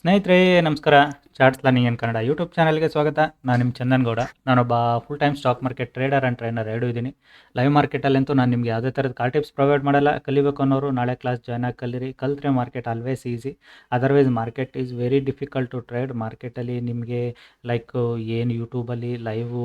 ಸ್ನೇಹಿತರೆ ನಮಸ್ಕಾರ. Charts learning in Kannada YouTube ಚಾನಲ್ಗೆ ಸ್ವಾಗತ. ನಾನು ನಿಮ್ಮ ಚಂದನ್ ಗೌಡ. ನಾನೊಬ್ಬ full time stock market trader and trainer ಎರಡೂ ಇದ್ದೀನಿ. ಲೈವ್ ಮಾರ್ಕೆಟಲ್ಲಂತೂ ನಾನು ನಿಮಗೆ ಯಾವುದೇ ಥರದ ಕಾಲ್ ಟಿಪ್ಸ್ ಪ್ರೊವೈಡ್ ಮಾಡಲ್ಲ. ಕಲಿಬೇಕು ಅನ್ನೋರು ನಾಳೆ ಕ್ಲಾಸ್ ಜಾಯ್ನ್ ಆಗಿ ಕಲಿರಿ. ಕಲ್ತ್ರೆ market always easy otherwise market is very difficult to trade ಮಾರ್ಕೆಟಲ್ಲಿ ನಿಮಗೆ ಲೈಕ್ ಏನು ಯೂಟ್ಯೂಬಲ್ಲಿ ಲೈವು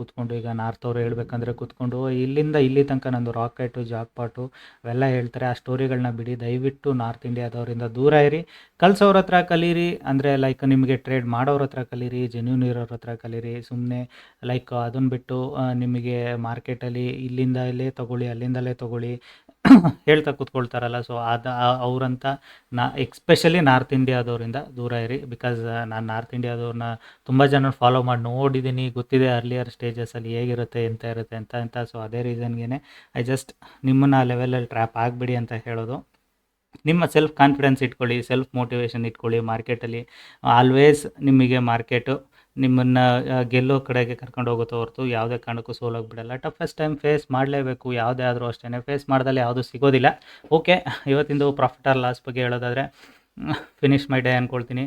ಕೂತ್ಕೊಂಡು ಈಗ ನಾರ್ತ್ ಅವರು ಹೇಳ್ಬೇಕಂದ್ರೆ ಕೂತ್ಕೊಂಡು, ಇಲ್ಲಿಂದ ಇಲ್ಲಿ ತನಕ ನಂದು ರಾಕೆಟು ಜಾಕ್ ಪಾಟು ಅವೆಲ್ಲ ಹೇಳ್ತಾರೆ. ಆ ಸ್ಟೋರಿಗಳನ್ನ ಬಿಡಿ. ದಯವಿಟ್ಟು ನಾರ್ತ್ ಇಂಡಿಯಾದವರಿಂದ ದೂರ ಇರಿ. ಕಲ್ಸೋರ ಹತ್ರ ಕಲೀರಿ. ಅಂದರೆ ಲೈಕ್ ನಿಮಗೆ ಟ್ರೇಡ್ ಮಾಡೋರ ಹತ್ರ ಕಲೀರಿ ಜೆನ್ಯೂನ್ ಇರೋರ ಹತ್ರ ಕಲೀರಿ ಸುಮ್ಮನೆ ಲೈಕ್ ಅದನ್ನು ಬಿಟ್ಟು ನಿಮಗೆ ಮಾರ್ಕೆಟಲ್ಲಿ ಇಲ್ಲಿಂದ ಇಲ್ಲೇ ತೊಗೊಳ್ಳಿ, ಅಲ್ಲಿಂದಲೇ ತೊಗೊಳ್ಳಿ ಹೇಳ್ತಾ ಕೂತ್ಕೊಳ್ತಾರಲ್ಲ. ಸೊ ಅದು ಅವರಂತ ನಾ ಎಕ್ಸ್ಪೆಷಲಿ ನಾರ್ತ್ ಇಂಡಿಯಾದವರಿಂದ ದೂರ ಇರಿ. ಬಿಕಾಸ್ ನಾನು ನಾರ್ತ್ ಇಂಡಿಯಾದವ್ರನ್ನ ತುಂಬ ಜನ ಫಾಲೋ ಮಾಡಿ ನೋಡಿದ್ದೀನಿ ಗೊತ್ತಿದೆ ಅರ್ಲಿಯರ್ ಸ್ಟೇಜಸಲ್ಲಿ ಹೇಗಿರುತ್ತೆ, ಎಂತ ಇರುತ್ತೆ ಅಂತ ಅಂತ ಸೊ ಅದೇ ರೀಸನ್ಗೆ ಐ ಜಸ್ಟ್ ನಿಮ್ಮನ್ನ ಆ ಲೆವೆಲಲ್ಲಿ ಟ್ರ್ಯಾಪ್ ಆಗಬೇಡಿ ಅಂತ ಹೇಳೋದು. ನಿಮ್ಮ ಸೆಲ್ಫ್ ಕಾನ್ಫಿಡೆನ್ಸ್ ಇಟ್ಕೊಳ್ಳಿ ಸೆಲ್ಫ್ ಮೋಟಿವೇಶನ್ ಇಟ್ಕೊಳ್ಳಿ ಮಾರ್ಕೆಟಲ್ಲಿ ಆಲ್ವೇಸ್ ನಿಮಗೆ ಮಾರ್ಕೆಟು ನಿಮ್ಮನ್ನು ಗೆಲ್ಲೋ ಕಡೆಗೆ ಕರ್ಕೊಂಡು ಹೋಗುತ್ತೋ ಹೊರತು ಯಾವುದೇ ಕಾರಣಕ್ಕೂ ಸೋಲೋಗ್ಬಿಡಲ್ಲ ಟಫೆಸ್ಟ್ ಟೈಮ್ ಫೇಸ್ ಮಾಡಲೇಬೇಕು, ಯಾವುದೇ ಆದರೂ ಅಷ್ಟೇ ಫೇಸ್ ಮಾಡ್ದಲ್ಲಿ ಯಾವುದೂ ಸಿಗೋದಿಲ್ಲ. ಓಕೆ ಇವತ್ತಿಂದು ಪ್ರಾಫಿಟ್ ಆರ್ ಲಾಸ್ ಬಗ್ಗೆ ಹೇಳೋದಾದರೆ ಫಿನಿಶ್ ಮೈ ಡೇ ಅಂದ್ಕೊಳ್ತೀನಿ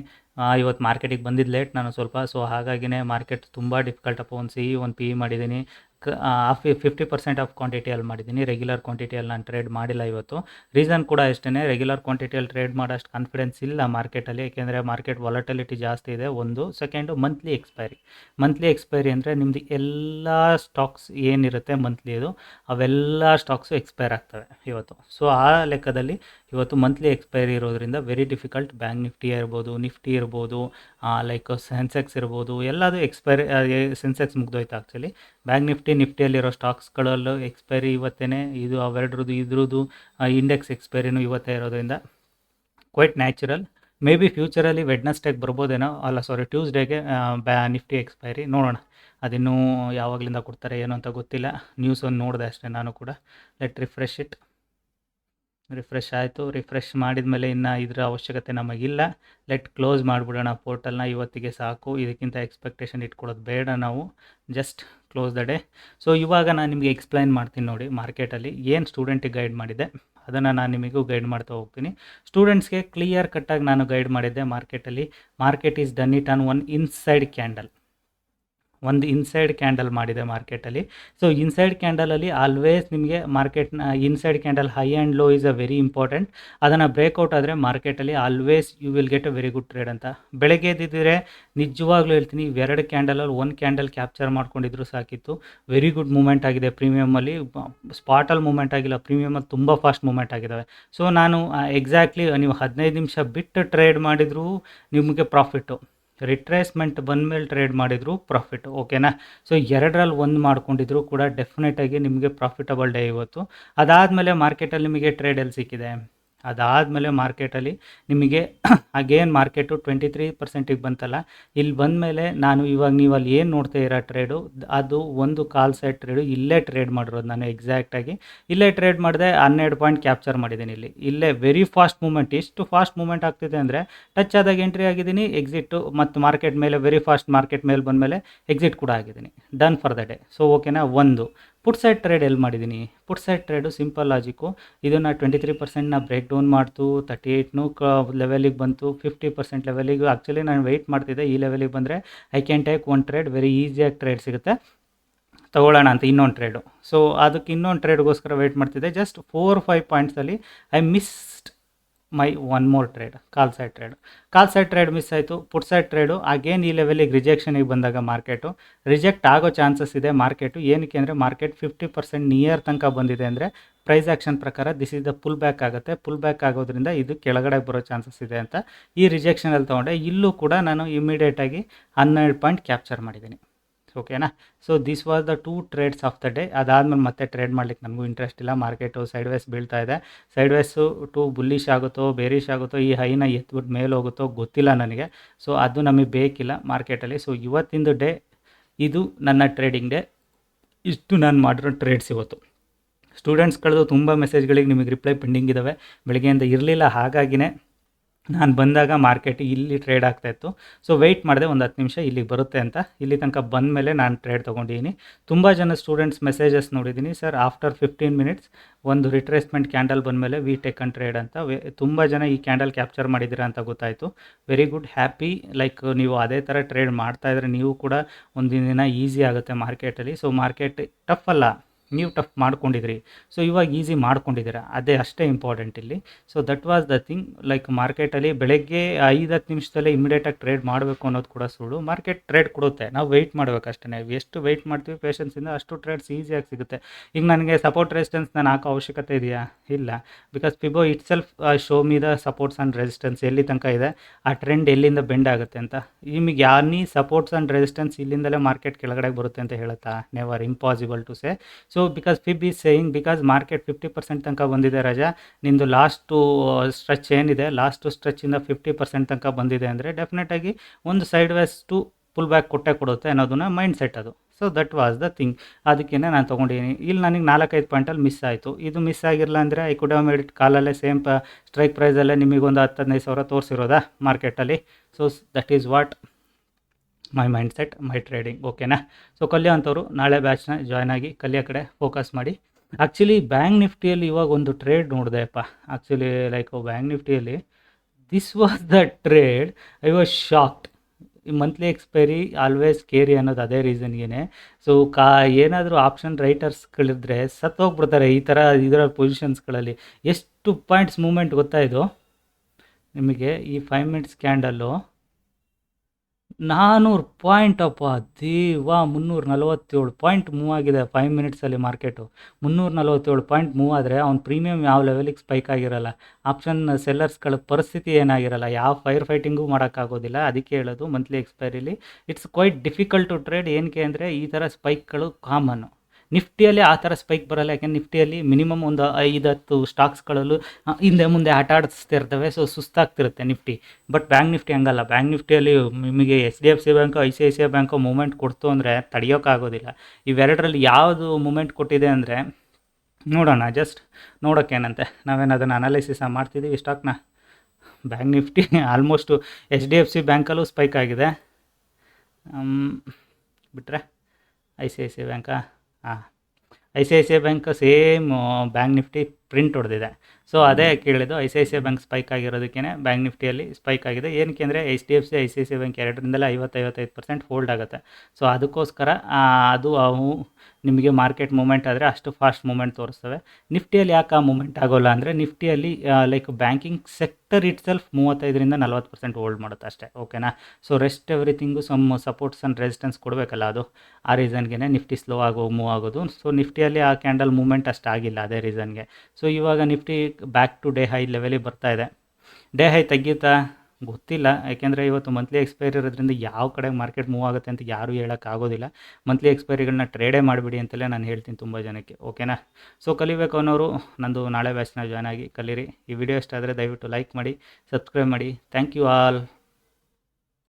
ಇವತ್ತು ಮಾರ್ಕೆಟಿಗೆ ಬಂದಿದ್ದು ಲೇಟ್ ನಾನು ಸ್ವಲ್ಪ ಸೊ ಹಾಗಾಗಿನೇ ಮಾರ್ಕೆಟ್ ತುಂಬ ಡಿಫಿಕಲ್ಟ್ ಅಪ್ಪ. ಒಂದು ಸಿ ಒಂದು ಪಿ ಇ ಮಾಡಿದ್ದೀನಿ. ಕ ಫಿ ಫಿಫ್ಟಿ ಪರ್ಸೆಂಟ್ ಆಫ್ ಕ್ವಾಂಟಿಟಿಯಲ್ಲಿ ಮಾಡಿದ್ದೀನಿ. ರೆಗ್ಯುಲರ್ ಕ್ವಾಂಟಿಟಿಯಲ್ಲಿ ನಾನು ಟ್ರೇಡ್ ಮಾಡಿಲ್ಲ ಇವತ್ತು. ರೀಸನ್ ಕೂಡ ಅಷ್ಟೇ ರೆಗ್ಯುಲರ್ ಕ್ವಾಂಟಿಟಿಯಲ್ಲಿ ಟ್ರೇಡ್ ಮಾಡೋಷ್ಟು ಕಾನ್ಫಿಡೆನ್ಸ್ ಇಲ್ಲ ಮಾರ್ಕೆಟಲ್ಲಿ ಏಕೆಂದರೆ ಮಾರ್ಕೆಟ್ ವಾಲಟಿಲಿಟಿ ಜಾಸ್ತಿ ಇದೆ, ಒಂದು. Second monthly expiry monthly expiry ಅಂದರೆ ನಿಮ್ಮದು ಎಲ್ಲ ಸ್ಟಾಕ್ಸ್ ಏನಿರುತ್ತೆ ಮಂತ್ಲಿದು ಅವೆಲ್ಲ ಸ್ಟಾಕ್ಸು ಎಕ್ಸ್ಪೈರ್ ಆಗ್ತವೆ ಇವತ್ತು. ಸೊ ಆ ಲೆಕ್ಕದಲ್ಲಿ ಇವತ್ತು ಮಂತ್ಲಿ ಎಕ್ಸ್ಪೈರಿ ಇರೋದ್ರಿಂದ ವೆರಿ ಡಿಫಿಕಲ್ಟ್ ಬ್ಯಾಂಕ್ ನಿಫ್ಟಿ ಇರ್ಬೋದು ನಿಫ್ಟಿ ಇರ್ಬೋದು ಲೈಕ್ ಸೆನ್ಸೆಕ್ಸ್ ಇರ್ಬೋದು, ಎಲ್ಲದು ಎಕ್ಸ್ಪೈರಿ ಸೆನ್ಸೆಕ್ಸ್ ಮುಗ್ದೋಯ್ತು ಆ್ಯಕ್ಚುಲಿ ಬ್ಯಾಂಕ್ ನಿಫ್ಟಿ ನಿಫ್ಟಿಯಲ್ಲಿರೋ ಸ್ಟಾಕ್ಸ್ಗಳಲ್ಲೂ ಎಕ್ಸ್ಪೈರಿ ಇವತ್ತೇ ಇದು ಅವೆರಡ್ರದ್ದು, ಇದ್ರದ್ದು ಇಂಡೆಕ್ಸ್ ಎಕ್ಸ್ಪೈರಿನೂ ಇವತ್ತೇ ಇರೋದ್ರಿಂದ ಕ್ವೈಟ್ ನ್ಯಾಚುರಲ್ ಮೇ ಬಿ ಫ್ಯೂಚರಲ್ಲಿ ವೆಡ್ನಸ್ಡೇಗೆ ಬರ್ಬೋದೇನೋ, ಅಲ್ಲ ಸಾರಿ ಟ್ಯೂಸ್ಡೇಗೆ ಬ್ಯಾ ನಿಫ್ಟಿ ಎಕ್ಸ್ಪೈರಿ ನೋಡೋಣ. ಅದಿನ್ನೂ ಯಾವಾಗಲಿಂದ ಕೊಡ್ತಾರೆ, ಏನು ಅಂತ ಗೊತ್ತಿಲ್ಲ. ನ್ಯೂಸ್ ಒಂದು ನೋಡಿದೆ ಅಷ್ಟೇ ನಾನು ಕೂಡ. ಲೆಟ್ ರಿಫ್ರೆಶ್ ಇಟ್ ರಿಫ್ರೆಶ್ ಆಯಿತು. ರಿಫ್ರೆಶ್ ಮಾಡಿದ ಮೇಲೆ ಇನ್ನು ಇದರ ಅವಶ್ಯಕತೆ ನಮಗಿಲ್ಲ. ಲೆಟ್ ಕ್ಲೋಸ್ ಮಾಡಿಬಿಡೋಣ ಪೋರ್ಟಲ್ನ ಇವತ್ತಿಗೆ ಸಾಕು. ಇದಕ್ಕಿಂತ ಎಕ್ಸ್ಪೆಕ್ಟೇಷನ್ ಇಟ್ಕೊಳ್ಳೋದು ಬೇಡ ನಾವು. Just close the day so ಇವಾಗ ನಾನು ನಿಮಗೆ ಎಕ್ಸ್ಪ್ಲೈನ್ ಮಾಡ್ತೀನಿ ನೋಡಿ ಮಾರ್ಕೆಟಲ್ಲಿ ಏನು ಸ್ಟೂಡೆಂಟಿಗೆ ಗೈಡ್ ಮಾಡಿದೆ ಅದನ್ನು ನಾನು ನಿಮಗೂ ಗೈಡ್ ಮಾಡ್ತಾ ಹೋಗ್ತೀನಿ. ಸ್ಟೂಡೆಂಟ್ಸ್ಗೆ ಕ್ಲಿಯರ್ ಕಟ್ಟಾಗಿ ನಾನು ಗೈಡ್ ಮಾಡಿದ್ದೆ ಮಾರ್ಕೆಟಲ್ಲಿ market is done it on one inside candle ಒಂದು ಇನ್ಸೈಡ್ ಕ್ಯಾಂಡಲ್ ಮಾಡಿದೆ ಮಾರ್ಕೆಟಲ್ಲಿ ಸೊ ಇನ್ಸೈಡ್ ಕ್ಯಾಂಡಲಲ್ಲಿ ಆಲ್ವೇಸ್ ನಿಮಗೆ ಮಾರ್ಕೆಟ್ನ inside candle high and low is a very important ಅದನ್ನು ಬ್ರೇಕ್ಔಟ್ ಆದರೆ ಮಾರ್ಕೆಟಲ್ಲಿ always you will get a very good trade ಅಂತ. ಬೆಳಗ್ಗೆ ಎದ್ದಿದ್ದರೆ ನಿಜವಾಗ್ಲೂ ಹೇಳ್ತೀನಿ ಇವೆರಡು ಕ್ಯಾಂಡಲಲ್ಲಿ ಒಂದು ಕ್ಯಾಂಡಲ್ ಕ್ಯಾಪ್ಚರ್ ಮಾಡ್ಕೊಂಡಿದ್ರು ಸಾಕಿತ್ತು. ವೆರಿ ಗುಡ್ ಮೂಮೆಂಟ್ ಆಗಿದೆ ಪ್ರೀಮಿಯಮಲ್ಲಿ ಸ್ಪಾಟಲ್ಲಿ ಮೂಮೆಂಟ್ ಆಗಿಲ್ಲ ಪ್ರೀಮಿಯಮಲ್ಲಿ ತುಂಬ ಫಾಸ್ಟ್ ಮೂಮೆಂಟ್ ಆಗಿದ್ದಾವೆ ಸೊ ನಾನು ಎಕ್ಸಾಕ್ಟ್ಲಿ ನೀವು ಹದಿನೈದು ನಿಮಿಷ ಬಿಟ್ಟು ಟ್ರೇಡ್ ಮಾಡಿದರೂ ನಿಮಗೆ ಪ್ರಾಫಿಟ್ಟು ರಿಟ್ರೇಸ್ಮೆಂಟ್ ಬಂದಮೇಲೆ ಟ್ರೇಡ್ ಮಾಡಿದ್ರು ಪ್ರಾಫಿಟ್ ಓಕೆನಾ ಸೊ ಎರಡರಲ್ಲಿ ಒಂದು ಮಾಡ್ಕೊಂಡಿದ್ರು ಕೂಡ ಡೆಫಿನೆಟಾಗಿ ನಿಮಗೆ ಪ್ರಾಫಿಟಬಲ್ ಡೇ ಇವತ್ತು. ಅದಾದಮೇಲೆ ಮಾರ್ಕೆಟಲ್ಲಿ ನಿಮಗೆ ಟ್ರೇಡಲ್ಲಿ ಸಿಕ್ಕಿದೆ? ಅದಾದಮೇಲೆ ಮಾರ್ಕೆಟಲ್ಲಿ ನಿಮಗೆ ಅಗೇನ್ ಮಾರ್ಕೆಟು ಟ್ವೆಂಟಿ ತ್ರೀ ಪರ್ಸೆಂಟಿಗೆ ಬಂತಲ್ಲ, ಇಲ್ಲಿ ಬಂದಮೇಲೆ ನಾನು ಇವಾಗ ನೀವು ಅಲ್ಲಿ ಏನು ನೋಡ್ತಾ ಇರೋ ಟ್ರೇಡು ಅದು ಒಂದು ಕಾಲ್ ಸೆಟ್ ಟ್ರೇಡು ಇಲ್ಲೇ ಟ್ರೇಡ್ ಮಾಡಿರೋದು ನಾನು ಎಕ್ಸಾಕ್ಟಾಗಿ ಇಲ್ಲೇ ಟ್ರೇಡ್ ಮಾಡಿದೆ ಹನ್ನೆರಡು ಪಾಯಿಂಟ್ ಕ್ಯಾಪ್ಚರ್ ಮಾಡಿದ್ದೀನಿ ಇಲ್ಲಿ. ಇಲ್ಲೇ ವೆರಿ ಫಾಸ್ಟ್ ಮೂಮೆಂಟ್ ಎಷ್ಟು ಫಾಸ್ಟ್ ಮೂಮೆಂಟ್ ಆಗ್ತಿದೆ ಅಂದರೆ ಟಚ್ ಆದಾಗ ಎಂಟ್ರಿ ಆಗಿದ್ದೀನಿ ಎಕ್ಸಿಟ್ಟು ಮತ್ತು ಮಾರ್ಕೆಟ್ ಮೇಲೆ ವೆರಿ ಫಾಸ್ಟ್ ಮಾರ್ಕೆಟ್ ಮೇಲೆ ಬಂದಮೇಲೆ ಎಕ್ಸಿಟ್ ಕೂಡ ಆಗಿದ್ದೀನಿ. Done for the day so ಓಕೆನಾ ಒಂದು. ಪುಟ್ ಸೈಡ್ ಟ್ರೇಡ್ ಎಲ್ಲಿ ಮಾಡಿದ್ದೀನಿ? Put side trade simple logic. ಇದನ್ನು ಟ್ವೆಂಟಿ ತ್ರೀ ಪರ್ಸೆಂಟ್ನ ಬ್ರೇಕ್ ಡೌನ್ ಮಾಡ್ತು ತರ್ಟಿ ಏಯ್ಟ್ನು ಕ ಲೆವೆಲಿಗೆ ಬಂತು, ಫಿಫ್ಟಿ ಪರ್ಸೆಂಟ್ ಲೆವೆಲಿಗೆ. ಆ್ಯಕ್ಚುಲಿ ನಾನು ವೆಯ್ಟ್ ಮಾಡ್ತಿದ್ದೆ, ಈ ಲೆವೆಲಿಗೆ ಬಂದರೆ I can take one trade, very ಈಸಿಯಾಗಿ ಟ್ರೇಡ್ ಸಿಗುತ್ತೆ. ತಗೊಳ್ಳೋಣ ಅಂತ ಇನ್ನೊಂದು ಟ್ರೇಡು. ಸೊ, ಅದಕ್ಕೆ ಇನ್ನೊಂದು ಟ್ರೇಡ್ಗೋಸ್ಕರ ವೆಯ್ಟ್ ಮಾಡ್ತಿದ್ದೆ. Just four five ಪಾಯಿಂಟ್ಸಲ್ಲಿ I missed my one more trade, call side trade. Call side trade miss ಆಯಿತು, ಪುಟ್ ಸೈಡ್ ಟ್ರೇಡು ಅಗೇನ್ ಈ ಲೆವೆಲಿಗೆ ರಿಜೆಕ್ಷನಿಗೆ ಬಂದಾಗ ಮಾರ್ಕೆಟು ರಿಜೆಕ್ಟ್ ಆಗೋ ಚಾನ್ಸಸ್ ಇದೆ ಮಾರ್ಕೆಟು ಏನಕ್ಕೆ ಅಂದರೆ ಮಾರ್ಕೆಟ್ ಫಿಫ್ಟಿ ಪರ್ಸೆಂಟ್ ನಿಯರ್ ತನಕ ಬಂದಿದೆ ಅಂದರೆ ಪ್ರೈಸ್ ಆ್ಯಕ್ಷನ್ ಪ್ರಕಾರ this is the pull back ಆಗುತ್ತೆ. ಪುಲ್ ಬ್ಯಾಕ್ ಆಗೋದ್ರಿಂದ ಇದು ಕೆಳಗಡೆ ಬರೋ ಚಾನ್ಸಸ್ ಇದೆ ಅಂತ ಈ ರಿಜೆಕ್ಷನಲ್ಲಿ ತೊಗೊಂಡೆ. ಇಲ್ಲೂ ಕೂಡ ನಾನು ಇಮಿಡಿಯೇಟಾಗಿ ಹನ್ನೆರಡು ಪಾಯಿಂಟ್ ಕ್ಯಾಪ್ಚರ್ ಮಾಡಿದ್ದೀನಿ. ಓಕೆನಾ so this was the two trades of the day ಅದಾದಮೇಲೆ ಮತ್ತೆ ಟ್ರೇಡ್ ಮಾಡ್ಲಿಕ್ಕೆ ನನಗೂ ಇಂಟ್ರೆಸ್ಟ್ ಇಲ್ಲ. ಮಾರ್ಕೆಟು ಸೈಡ್ ವೈಸ್ ಬೀಳ್ತಾ ಇದೆ. ಸೈಡ್ ವೇಸು ಟು ಬುಲ್ಲಿಶ್ ಆಗುತ್ತೋ ಬೇರಿಶ್ ಆಗುತ್ತೋ, ಈ ಹೈನ ಎತ್ಬಿಟ್ಟು ಮೇಲೆ ಹೋಗುತ್ತೋ ಗೊತ್ತಿಲ್ಲ ನನಗೆ. ಸೊ ಅದು ನಮಗೆ ಬೇಕಿಲ್ಲ ಮಾರ್ಕೆಟಲ್ಲಿ ಸೊ ಇವತ್ತಿಂದು ಡೇ ಇದು ನನ್ನ ಟ್ರೇಡಿಂಗ್ ಡೇ ಇಷ್ಟು ನಾನು ಮಾಡಿರೋ ಟ್ರೇಡ್ಸ್ ಇವತ್ತು. ಸ್ಟೂಡೆಂಟ್ಸ್ಗಳದ್ದು ತುಂಬ ಮೆಸೇಜ್ಗಳಿಗೆ ನಿಮಗೆ ರಿಪ್ಲೈ ಪೆಂಡಿಂಗ್ ಇದ್ದಾವೆ ಬೆಳಗ್ಗೆಯಿಂದ ಇರಲಿಲ್ಲ, ಹಾಗಾಗಿನೇ ನಾನು ಬಂದಾಗ ಮಾರ್ಕೆಟ್ ಇಲ್ಲಿ ಟ್ರೇಡ್ ಆಗ್ತಾಯಿತ್ತು ಸೊ ವೆಯ್ಟ್ ಮಾಡಿದೆ ಒಂದು ಹತ್ತು ನಿಮಿಷ ಇಲ್ಲಿಗೆ ಬರುತ್ತೆ ಅಂತ. ಇಲ್ಲಿ ತನಕ ಬಂದ ಮೇಲೆ ನಾನು ಟ್ರೇಡ್ ತೊಗೊಂಡಿದ್ದೀನಿ ತುಂಬ ಜನ ಸ್ಟೂಡೆಂಟ್ಸ್ ಮೆಸೇಜಸ್ ನೋಡಿದ್ದೀನಿ ಸರ್ ಆಫ್ಟರ್ ಫಿಫ್ಟೀನ್ ಮಿನಿಟ್ಸ್ ಒಂದು ರಿಟ್ರೇಸ್ಮೆಂಟ್ ಕ್ಯಾಂಡಲ್ ಬಂದಮೇಲೆ ವಿ ಟೆಕ್ ಅನ್ ಟ್ರೇಡ್ ಅಂತ. ತುಂಬ ಜನ ಈ ಕ್ಯಾಂಡಲ್ ಕ್ಯಾಪ್ಚರ್ ಮಾಡಿದ್ದೀರಾ ಅಂತ ಗೊತ್ತಾಯಿತು. ವೆರಿ ಗುಡ್ ಹ್ಯಾಪಿ ಲೈಕ್ ನೀವು ಅದೇ ಥರ ಟ್ರೇಡ್ ಮಾಡ್ತಾಯಿದ್ರೆ ನೀವು ಕೂಡ ಒಂದಿನ ದಿನ ಈಸಿ ಆಗುತ್ತೆ ಮಾರ್ಕೆಟಲ್ಲಿ. ಸೊ ಮಾರ್ಕೆಟ್ ಟಫ್ ಅಲ್ಲ. ನೀವು ಟಫ್ ಮಾಡ್ಕೊಂಡಿದ್ರಿ. ಸೊ ಇವಾಗ ಈಸಿ ಮಾಡ್ಕೊಂಡಿದ್ದೀರಾ. ಅದೇ ಅಷ್ಟೇ ಇಂಪಾರ್ಟೆಂಟ್ ಇಲ್ಲಿ. So that was the thing like ಮಾರ್ಕೆಟಲ್ಲಿ ಬೆಳಗ್ಗೆ ಐದು, ಹತ್ತು ನಿಮಿಷದಲ್ಲೇ ಇಮಿಡಿಯೇಟಾಗಿ ಟ್ರೇಡ್ ಮಾಡಬೇಕು ಅನ್ನೋದು ಕೂಡ ಸುಳ್ಳು. ಮಾರ್ಕೆಟ್ ಟ್ರೇಡ್ ಕೊಡುತ್ತೆ. ನಾವು ವೆಯ್ಟ್ ಮಾಡಬೇಕು ಅಷ್ಟೇ. ಎಷ್ಟು ವೆಯ್ಟ್ ಮಾಡ್ತೀವಿ ಪೇಷನ್ಸಿಂದ ಅಷ್ಟು ಟ್ರೇಡ್ಸ್ ಈಸಿಯಾಗಿ ಸಿಗುತ್ತೆ. ಈಗ ನನಗೆ ಸಪೋರ್ಟ್ ರೆಸಿಸ್ಟೆನ್ಸ್ ನಾನು ಹಾಕೋ ಅವಶ್ಯಕತೆ ಇದೆಯಾ? ಇಲ್ಲ. Because fibo itself show me the supports and resistance ಎಲ್ಲಿ ತನಕ ಇದೆ? ಆ ಟ್ರೆಂಡ್ ಎಲ್ಲಿಂದ ಬೆಂಡ್ ಆಗುತ್ತೆ ಅಂತ. ನಿಮಗೆ ಯಾರನ್ನೀ ಸಪೋರ್ಟ್ಸ್ ಆ್ಯಂಡ್ ರೆಸಿಸ್ಟೆನ್ಸ್ ಇಲ್ಲಿಂದಲೇ ಮಾರ್ಕೆಟ್ ಕೆಳಗಡೆ ಬರುತ್ತೆ ಅಂತ ಹೇಳುತ್ತಾ? Never impossible to say so because fib is saying because market fifty percent ತನಕ ಬಂದಿದೆ ರಜಾ, ನಿಂದು ಲಾಸ್ಟು ಸ್ಟ್ರೆಚ್ ಏನಿದೆ ಲಾಸ್ಟು ಸ್ಟ್ರೆಚ್ಚಿಂದ ಫಿಫ್ಟಿ ಪರ್ಸೆಂಟ್ ತನಕ ಬಂದಿದೆ ಅಂದರೆ ಡೆಫಿನೆಟಾಗಿ ಒಂದು side wise to pull back ಕೊಟ್ಟೆ ಕೊಡುತ್ತೆ ಅನ್ನೋದನ್ನ ಮೈಂಡ್ ಸೆಟ್ ಅದು. So that was the thing ಅದಕ್ಕೇ ನಾನು ತೊಗೊಂಡಿದ್ದೀನಿ. ಇಲ್ಲಿ ನನಗೆ ನಾಲ್ಕೈದು ಪಾಯಿಂಟಲ್ಲಿ ಮಿಸ್ ಆಯಿತು. ಇದು ಮಿಸ್ ಆಗಿರಲ್ಲ ಅಂದರೆ ಐ ಕುಡ್ ಮೇಡ್ ಇಟ್ ಕಾಲಲ್ಲೇ ಸೇಮ್ ಸ್ಟ್ರೈಕ್ ಪ್ರೈಸಲ್ಲೇ ನಿಮಗೊಂದು ಹತ್ತು ಹದಿನೈದು ಸಾವಿರ ತೋರಿಸಿರೋದಾ ಮಾರ್ಕೆಟಲ್ಲಿ so that is what my mindset my trading ಓಕೆನಾ ಸೊ ಕಲಿಯೋ ಅಂಥವ್ರು ನಾಳೆ ಬ್ಯಾಚ್ನ ಜಾಯ್ನ್ ಆಗಿ ಕಲಿಯೋ ಕಡೆ ಫೋಕಸ್ ಮಾಡಿ. ಆ್ಯಕ್ಚುಲಿ ಬ್ಯಾಂಕ್ ನಿಫ್ಟಿಯಲ್ಲಿ ಇವಾಗ ಒಂದು ಟ್ರೇಡ್ ನೋಡಿದೆಪ್ಪ actually like bank ನಿಫ್ಟಿಯಲ್ಲಿ this was the trade I was shocked ಈ ಮಂತ್ಲಿ ಎಕ್ಸ್ಪೈರಿ ಆಲ್ವೇಸ್ ಕೇರಿ ಅನ್ನೋದು ಅದೇ ರೀಸನ್ಗೇ ಸೊ ಕಾ, ಏನಾದರೂ ಆಪ್ಷನ್ ರೈಟರ್ಸ್ಗಳಿದ್ರೆ ಸತ್ತೋಗ್ಬಿಡ್ತಾರೆ ಈ ಥರ ಇದರ ಪೊಸಿಷನ್ಸ್ಗಳಲ್ಲಿ ಎಷ್ಟು ಪಾಯಿಂಟ್ಸ್ ಮೂಮೆಂಟ್ ಗೊತ್ತಾಯಿತು ನಿಮಗೆ ಈ ಫೈವ್ ಮಿನಿಟ್ಸ್ ಕ್ಯಾಂಡಲ್ಲು ನಾನ್ನೂರು ಪಾಯಿಂಟ್ ಅಪ್ಪ ದೇವಾ ಮುನ್ನೂರ ನಲವತ್ತೇಳು ಪಾಯಿಂಟ್ ಮೂವ್ ಆಗಿದೆ ಫೈವ್ ಮಿನಿಟ್ಸಲ್ಲಿ ಮಾರ್ಕೆಟು. ಮುನ್ನೂರ ನಲವತ್ತೇಳು ಪಾಯಿಂಟ್ ಮೂವ್ ಆದರೆ ಅವ್ನು ಪ್ರೀಮಿಯಂ ಯಾವ ಲೆವೆಲಿಗೆ ಸ್ಪೈಕ್ ಆಗಿರಲ್ಲ. ಆಪ್ಷನ್ ಸೆಲ್ಲರ್ಸ್ಗಳ ಪರಿಸ್ಥಿತಿ ಏನಾಗಿರಲ್ಲ. ಯಾವ ಫೈರ್ ಫೈಟಿಂಗು ಮಾಡೋಕ್ಕಾಗೋದಿಲ್ಲ. ಅದಕ್ಕೆ ಹೇಳೋದು monthly ಎಕ್ಸ್ಪೈರಿಲಿ it's quite difficult to trade ಏನಕ್ಕೆ ಅಂದರೆ ಈ ಥರ ಸ್ಪೈಕ್ಗಳು ಕಾಮನ್ನು ನಿಫ್ಟಿಯಲ್ಲಿ ಆ ಥರ ಸ್ಪೈಕ್ ಬರಲ್ಲ, ಯಾಕೆಂದ್ರೆ ನಿಫ್ಟಿಯಲ್ಲಿ ಮಿನಿಮಮ್ ಒಂದು ಐದು ಹತ್ತು ಸ್ಟಾಕ್ಸ್ಗಳಲ್ಲೂ ಹಿಂದೆ ಮುಂದೆ ಆಟ ಆಡಿಸ್ತಿರ್ತವೆ ಸೊ ಸುಸ್ತಾಗ್ತಿರುತ್ತೆ ನಿಫ್ಟಿ. ಬಟ್ ಬ್ಯಾಂಕ್ ನಿಫ್ಟಿ ಹಂಗಲ್ಲ. ಬ್ಯಾಂಕ್ ನಿಫ್ಟಿಯಲ್ಲಿ ನಿಮಗೆ S D F C bank I C I C I bank movement ಕೊಡ್ತು ಅಂದರೆ ತಡೆಯೋಕ್ಕಾಗೋದಿಲ್ಲ ಇವೆರಡರಲ್ಲಿ ಯಾವುದು ಮೂಮೆಂಟ್ ಕೊಟ್ಟಿದೆ ಅಂದರೆ, ನೋಡೋಣ ಜಸ್ಟ್ ನೋಡೋಕ್ಕೇನಂತೆ ನಾವೇನು ಅದನ್ನು ಅನಾಲಿಸಿಸ ಮಾಡ್ತಿದ್ದೀವಿ ಸ್ಟಾಕ್ನ bank Nifty almost H D F C ಬ್ಯಾಂಕಲ್ಲೂ spike ಆಗಿದೆ. ಬಿಟ್ಟರೆ ಐ ಸಿ ಐ ಸಿ ಬ್ಯಾಂಕಾ ಹಾಂ I C I C I bank same bank Nifty print ಹೊಡೆದಿದೆ. ಸೊ ಅದೇ ಕೇಳಿದ್ದು I C I C I bank spike ಆಗಿರೋದಕ್ಕೇ bank ನಿಫ್ಟಿಯಲ್ಲಿ spike ಆಗಿದೆ. ಏನಕ್ಕೆ ಅಂದರೆ H D F C I C I C bank ಎರಡರಿಂದಲೇ ಐವತ್ತೈವತ್ತೈದು ಪರ್ಸೆಂಟ್ ಹೋಲ್ಡ್ ಆಗುತ್ತೆ. So ಅದಕ್ಕೋಸ್ಕರ ಅದು ಅವು ನಿಮಗೆ ಮಾರ್ಕೆಟ್ ಮೂಮೆಂಟ್ ಆದರೆ ಅಷ್ಟು ಫಾಸ್ಟ್ ಮೂಮೆಂಟ್ ತೋರಿಸ್ತವೆ. ನಿಫ್ಟಿಯಲ್ಲಿ ಯಾಕೆ ಆ ಮೂಮೆಂಟ್ ಆಗೋಲ್ಲ ಅಂದರೆ ನಿಫ್ಟಿಯಲ್ಲಿ like banking sector itself ಮೂವತ್ತೈದರಿಂದ ನಲ್ವತ್ತು ಪರ್ಸೆಂಟ್ ಹೋಲ್ಡ್ ಮಾಡುತ್ತೆ ಅಷ್ಟೇ ಓಕೆನಾ so rest everything some supports and resistance ಕೊಡಬೇಕಲ್ಲ ಅದು. ಆ ರೀಸನ್ಗೆ ನಿಫ್ಟಿ ಸ್ಲೋ ಆಗೋ ಮೂವ್ ಆಗೋದು. ಸೊ ನಿಫ್ಟಿಯಲ್ಲಿ ಆ ಕ್ಯಾಂಡಲ್ ಮೂಮೆಂಟ್ ಅಷ್ಟು ಆಗಿಲ್ಲ ಅದೇ ರೀಸನ್ಗೆ ಸೊ ಇವಾಗ Nifty back to day high ಲೆವೆಲಿಗೆ ಬರ್ತಾ ಇದೆ. ಡೇ ಹೈ ತೆಗೀತಾ ಗೊತ್ತಿಲ್ಲ. ಯಾಕೆಂದರೆ ಇವತ್ತು ಮಂತ್ಲಿ ಎಕ್ಸ್ಪೈರಿ ಇರೋದ್ರಿಂದ ಯಾವ ಕಡೆ ಮಾರ್ಕೆಟ್ ಮೂವ್ ಆಗುತ್ತೆ ಅಂತ ಯಾರೂ ಹೇಳೋಕ್ಕಾಗೋದಿಲ್ಲ ಮಂತ್ಲಿ ಎಕ್ಸ್ಪೈರಿಗಳನ್ನ ಟ್ರೇಡೇ ಮಾಡಿಬಿಡಿ ಅಂತಲೇ ನಾನು ಹೇಳ್ತೀನಿ ತುಂಬ ಜನಕ್ಕೆ. ಓಕೆನಾ ಸೊ ಕಲಿಬೇಕು ಅನ್ನೋರು ನಂದು ನಾಳೆ ಬ್ಯಾಚ್ನ ಜಾಯ್ನ್ ಆಗಿ ಕಲೀರಿ. ಈ ವಿಡಿಯೋ ಇಷ್ಟ ಆದರೆ ದಯವಿಟ್ಟು ಲೈಕ್ ಮಾಡಿ ಸಬ್ಸ್ಕ್ರೈಬ್ ಮಾಡಿ. Thank you all